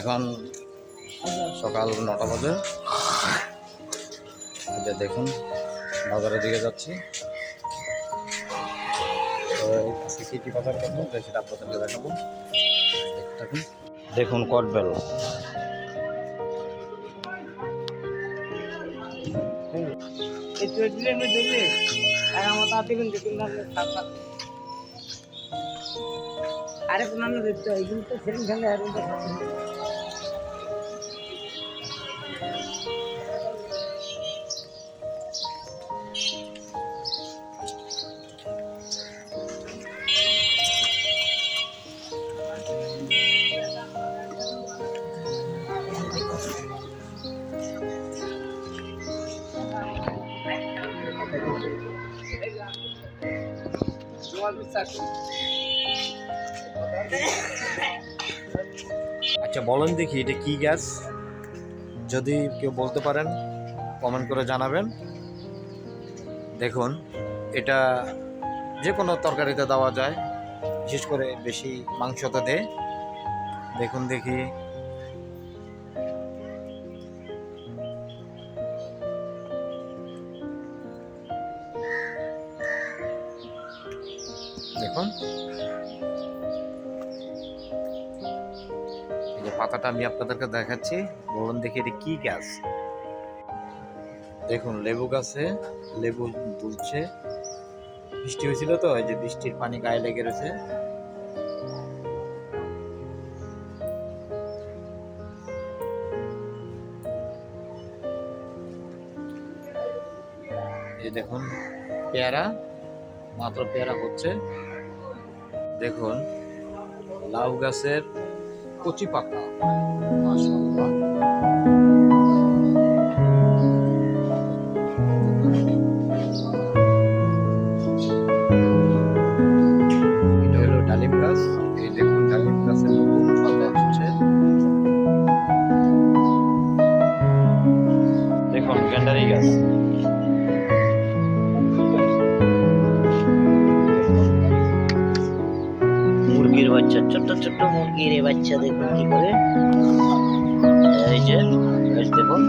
এখন সকাল নটা বাজে। যে দেখুন বাজারের দিকে যাচ্ছি। কী কী বাজার করব তো সেটা আপনাদেরকে দেখাবো। দেখতে দেখুন কটবেল। এই দিলে আর আমার তা দিবেন দেখুন না আরে কোন না। তো সেরকম সঙ্গে আর আচ্ছা বলেন দেখি এটা কি গ্যাস? যদি কেউ বলতে পারেন কমেন্ট করে জানাবেন। দেখুন, এটা যে কোনো তরকারিতে দেওয়া যায়, বিশেষ করে বেশি মাংসতে দেয়। দেখুন দেখি। দেখুন। পাতাটা আমি আপনাদেরকে দেখাচ্ছি। বলুন দেখি এটা কি গাছ। দেখুন, লেবু গাছে লেবু দুলছে। বৃষ্টি হয়েছিল তো, এই যে বৃষ্টির পানি গায়ে লেগে রয়েছে। এই দেখুন, পেয়ারা, মাত্র পেয়ারা হচ্ছে। দেখুন, লাউ গাছের কচি পাতা। মুরগির বাচ্চা ছোট্ট ছোট্ট মুরগির এই বাচ্চা দেখুন কি করে। এই যে দেখুন।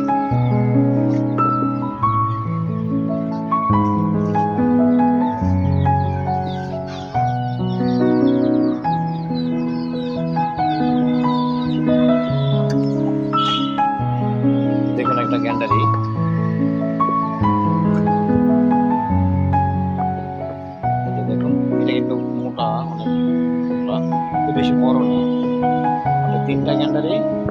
দেখুন একটা গ্যান্ডারি। mandarei.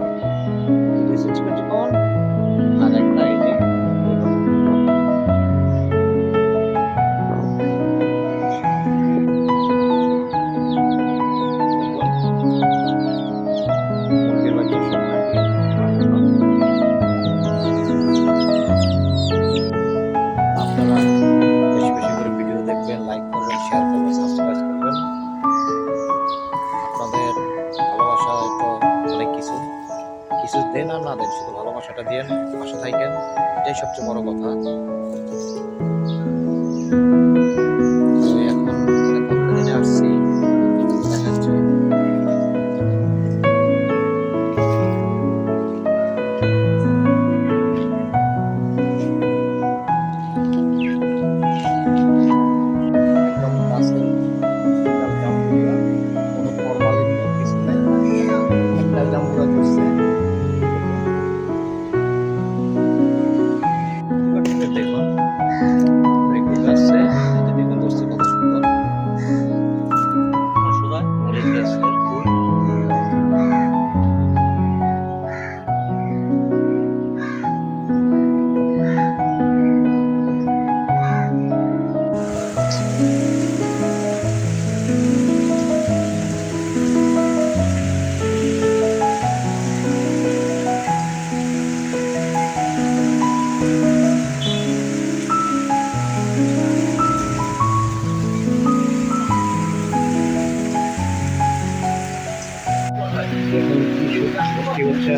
দেন আর না দেন শুধু ভালোবাসাটা দিয়ে পাশে থাকেন এটাই সবচেয়ে বড় কথা।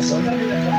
কি হচ্ছে এখন